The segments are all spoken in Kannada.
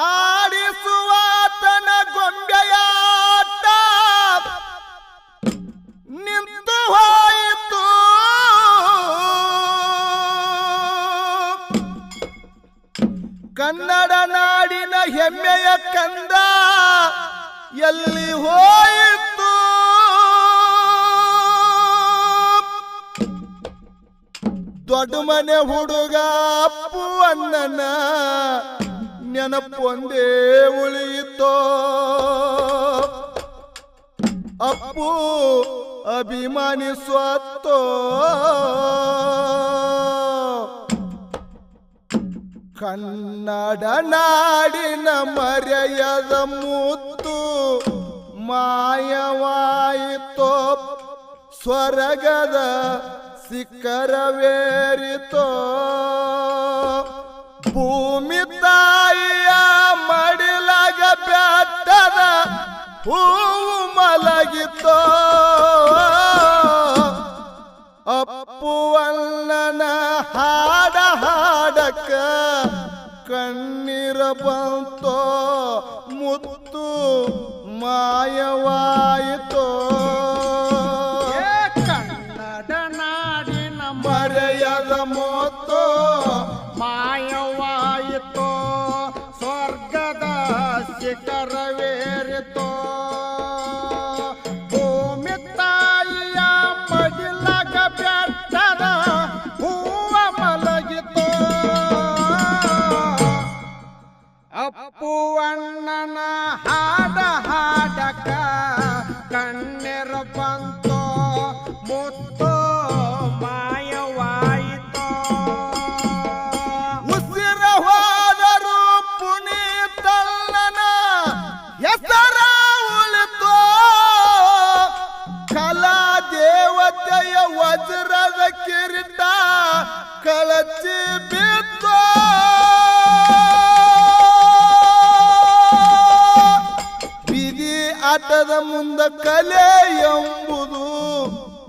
ಆಡಿಸುವಾತನ ಗೊಂಬೆಯಾಟ ನಿಂತು ಹೋಯಿತು. ಕನ್ನಡ ನಾಡಿನ ಹೆಮ್ಮೆಯ ಕಂದ ಎಲ್ಲಿ ಹೋಯಿತು? ದೊಡ್ಡ ಮನೆ ಹುಡುಗ ಅಪ್ಪು ಅಣ್ಣನ ನೆನಪೊಂದೇ ಉಳಿಯಿತೋ? ಅಪ್ಪು ಅಭಿಮಾನಿ ಸ್ವತ್ತೋ ಕನ್ನಡ ನಾಡಿನ ಮರೆಯದ ಮುತ್ತು ಮಾಯವಾಯಿತೋ? ಸ್ವರ್ಗದ ಸಿಕ್ಕರವೇರಿತೋ ಭೂಮಿ ತಾಯಿಯ ಹೂವು ಮಲಗಿತೋ ಅಪ್ಪುವಲ್ಲನ ಹಾಡ ಹಾಡಕ ಕಣ್ಣೀರ ಬಂತೋ? ಮುತ್ತು ಮಾಯವಾಯಿತೋ? ಆಟದ ಮುಂದ ಕಲೆ ಎಂಬುದು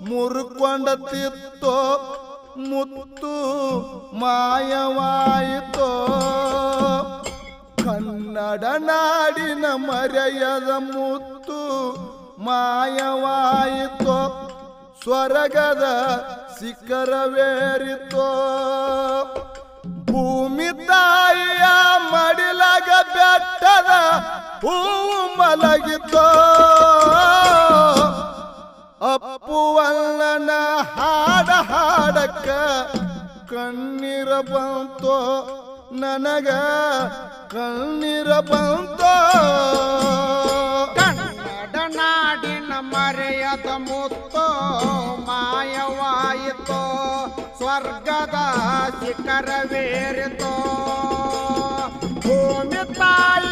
ಮುರುಕೊಂಡತಿತ್ತೋ ಮುತ್ತು ಮಾಯವಾಯಿತೋ. ಕನ್ನಡ ನಾಡಿನ ಮರೆಯದ ಮುತ್ತು ಮಾಯವಾಯಿತೋ, ಸ್ವರ್ಗದ ಶಿಖರವೇರಿತೋ. ಭೂಮಿ ತಾಯಿಯ ಹೂವು ಮಲಗಿತೋ ಅಪ್ಪುವಲ್ಲನ ಹಾಡ ಹಾಡಕ್ಕ ಕಣ್ಣೀರ ಬಂತೋ ನನಗ ಕಣ್ಣೀರ ಬಂತೋ ಕನ್ನಡ ನಾಡಿನ ಮರೆಯದ ಮುತ್ತೋ ಮಾಯವಾಯಿತೋ. ಸ್ವರ್ಗದ ಶಿಖರವೇರಿತೋ. ಭೂಮಿ ತಾಯಿಯ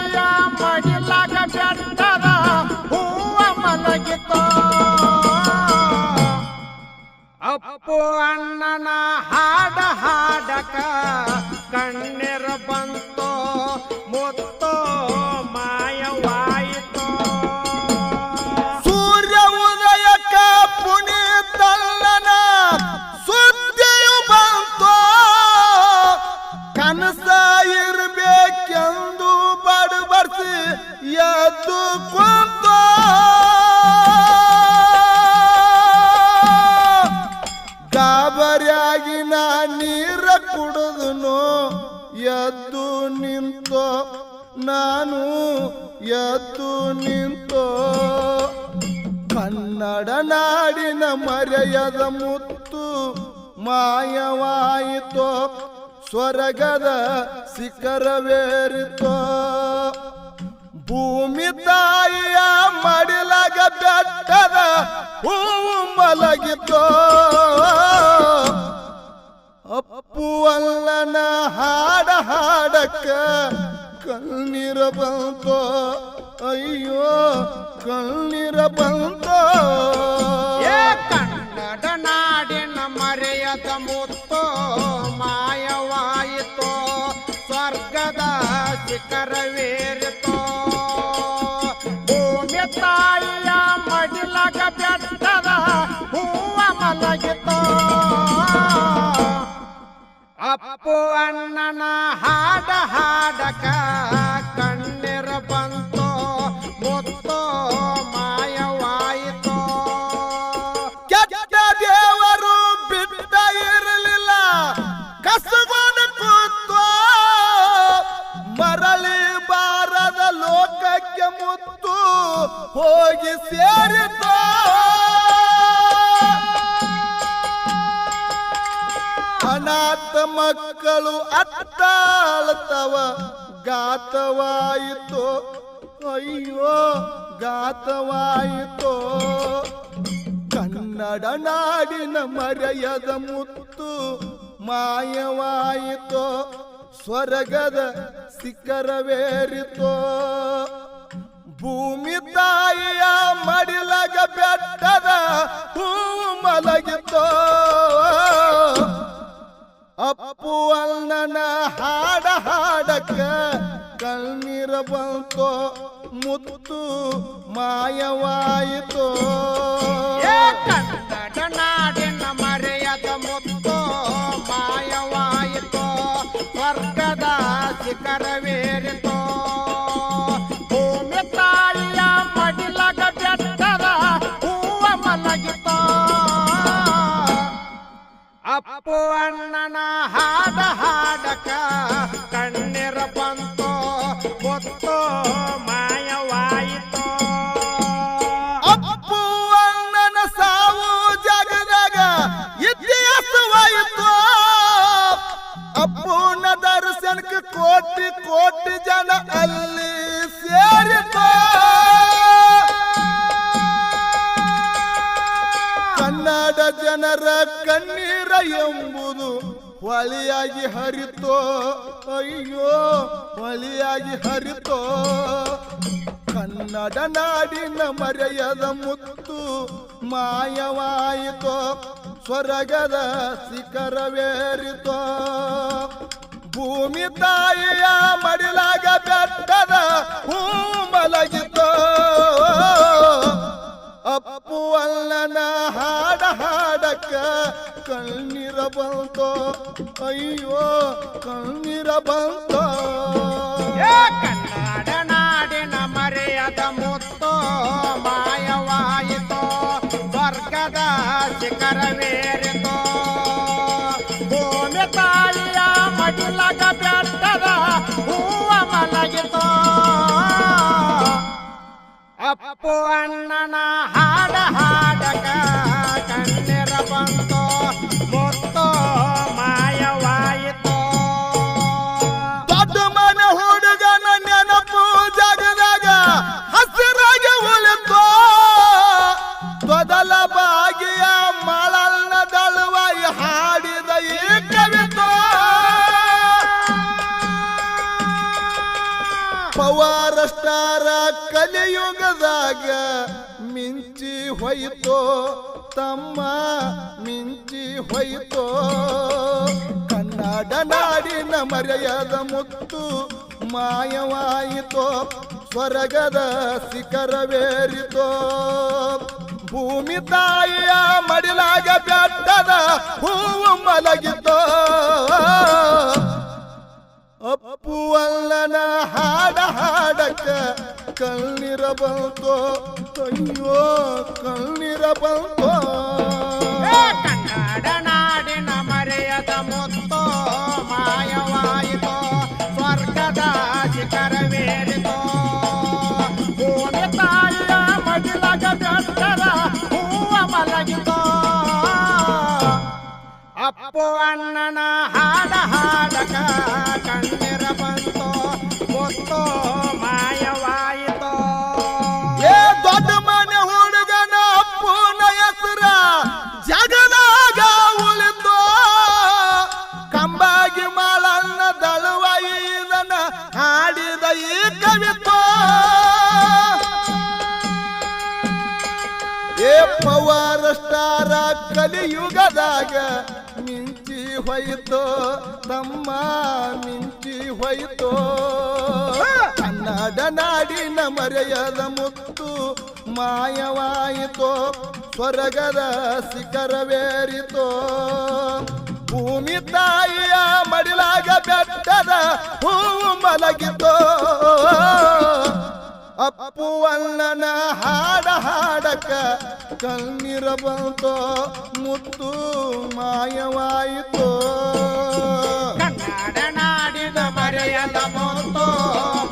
ಮಡಿಲಾಗ ಬೆಟ್ಟದ ಕುಂತೋ ಗಾಬರಿಯಾಗಿ ನಾ ನೀರ ಕುಡಿದನು, ಎದ್ದು ನಿಂತೋ, ನಾನು ಎದ್ದು ನಿಂತೋ. ಕನ್ನಡ ನಾಡಿನ ಮರೆಯದ ಮುತ್ತು ಮಾಯವಾಯಿತೋ, ಸ್ವರ್ಗದ ಶಿಖರವೇರಿತೋ. ಭೂಮಿ ತಾಯಿಯ ಮಡಿಲಾಗ ಬೆಟ್ಟದ ಹೂವು ಮಲಗಿತೋ ಅಪ್ಪು ಅಲ್ಲನ ಹಾಡ ಹಾಡಕ್ಕ ಕಣ್ಣೀರ ಬಂತೋ. ಅಯ್ಯೋ, ಕಣ್ಣೀರ ಬಂತೋ. ಕನ್ನಡ ನಾಡಿನ ಮರೆಯದ ಮುತ್ತೋ ಮಾಯವಾಯಿತೋ. ಸ್ವರ್ಗದ ಶಿಖರವೇರಿತೋ. ಅಪ್ಪು ಅಣ್ಣನ ಹಾಡ ಹಾಡಕ ಕಣ್ಣೆರ ಬಂತೋ ಗೊತ್ತೋ ಮಾಯವಾಯಿತೋ. ಕೆಟ್ಟ ದೇವರು ಬಿಟ್ಟ ಇರಲಿಲ್ಲ ಕಸುಗೊಂಡ ಕೂತೋ. ಮರಳಿ ಬಾರದ ಲೋಕಕ್ಕೆ ಮುತ್ತು ಹೋಗಿ ಸೇರಿತೋ. ಮಕ್ಕಳು ಅತ್ತಾಳ್ತವ ಗಾತವಾಯಿತು ಅಯ್ಯೋ ಗಾತವಾಯಿತು ಕನ್ನಡ ನಾಡಿನ ಮರೆಯದ ಮುತ್ತು ಮಾಯವಾಯಿತು? ಸ್ವರ್ಗದ ಶಿಖರವೇರಿತೋ? ಭೂಮಿ ತಾಯಿಯ ಮಡಿಲಗ ಬೆಟ್ಟದ ಹೂ ಮಲಗಿತೋ? ಅಪ್ಪು ಅಲ್ಲನ ಹಾಡ ಹಾಡಕ್ಕ ಕಣ್ಣೀರ ಬಂತೋ ಮುತ್ತು ಮಾಯವಾಯಿತೋ. ಮರೆಯದ ಮುತ್ತು ಮಾಯವಾಯಿತು ಸ್ವರ್ಗದ ಶಿಖರವೇರಿತು. ಕೋಟಿ ಜನ ಅಲ್ಲಿ ಸೇರಿತ ಕನ್ನಡ ಜನರ ಕಣ್ಣೀರ ಎಂಬುದು ಹೊಳಿಯಾಗಿ ಹರಿತೋ. ಅಯ್ಯೋ ಹೊಳಿಯಾಗಿ ಹರಿತೋ. ಕನ್ನಡ ನಾಡಿನ ಮರೆಯದ ಮುತ್ತು ಮಾಯವಾಯಿತೋ. ಸ್ವರಗದ ಶಿಖರವೇರಿತೋ. ಭೂಮಿ ತಾಯಿಯ ಮಡಿಲಾಗ ಬೆಟ್ಟದ ಹೂ ಮಲಗಿತ ಅಪ್ಪು ಅಲ್ಲನ ಹಾಡ ಹಾಡಕ್ಕ ಕಣ್ಣೀರ ಬಂತೋ. ಅಯ್ಯೋ, ಕಣ್ಣೀರ ಬಂತೋ. ಕನ್ನಡ ನಾಡಿನ ಮರೆಯದ ಮುತ್ತು ಮಾಯವಾಯಿತು. ಸ್ವರ್ಗದ ಶಿಖರವೇರಿತು. ಮಡಿಲಗ ಬೆಟ್ಟದ ಹೂವ ಮಲಗಿತು. ಅಣ್ಣನ ಹಾಡ ಹಾಡಕ ಕಣ್ಣೀರ ಬಂತು. ಕಲಿಯುಗದಾಗ ಮಿಂಚಿ ಹೊಯ್ತೋ, ತಮ್ಮ ಮಿಂಚಿ ಹೊಯ್ತೋ. ಕನ್ನಡ ನಾಡಿನ ಮರೆಯದ ಮುತ್ತು ಮಾಯವಾಯಿತೋ, ಸ್ವರ್ಗದ ಶಿಖರವೇರಿತೋ. ಭೂಮಿ ತಾಯಿಯ ಮಡಿಲಾಗ ಬೆಟ್ಟದ ಹೂವು ಮಲಗಿತೋ. ಅಪ್ಪು ಅಲ್ಲನ ಹಾಡ ಹಾಡಕ ಕಣ್ಣೀರ ಬಂತೋ ಅಯ್ಯೋ ಕಣ್ಣೀರ ಬಂತೋ ಏ ಕನ್ನಡ ನಾಡಿನ ಮರೆಯದ ಮುತ್ತು ಮಾಯವಾಯಿತು ಸ್ವರ್ಗದ ಶಿಖರವೇರಿತು ಭೂಮಿ ತಾಯಿಯ ಮಡಿಲಗ ಬೆಟ್ಟದ ಹೂವ ಮಲಗಿತು ಅಪ್ಪು ಅಣ್ಣನ ಹಾಡ ಹಾಡಕ ಹೋಯಿತೋ ತಮ್ಮ ಮಿಂಚಿ ಹೋಯಿತೋ. ಕನ್ನಡ ನಾಡಿನ ಮರೆಯದ ಮುತ್ತು ಮಾಯವಾಯಿತೋ ಸ್ವರ್ಗದ ಶಿಖರವೇರಿತೋ. ಭೂಮಿ ತಾಯಿಯ ಮಡಿಲಾಗ ಬೆಟ್ಟದ ಹೂವು ಮಲಗಿತೋ. ಅಪ್ಪು ಅಣ್ಣನ ಹಾಡ ಹಾಡಕ ಕಣ್ಣೀರ ಬಂತೋ, ಮುತ್ತು ಮಾಯವಾಯಿತೋ. ಕನ್ನಡ ನಾಡಿನ ಮರೆಯದ ಮುತ್ತು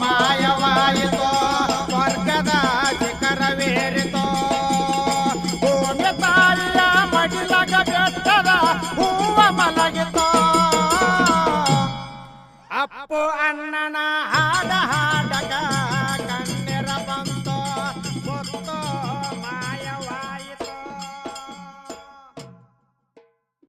ಮಾಯವಾಯಿತು ಸ್ವರ್ಗದ ಶಿಖರ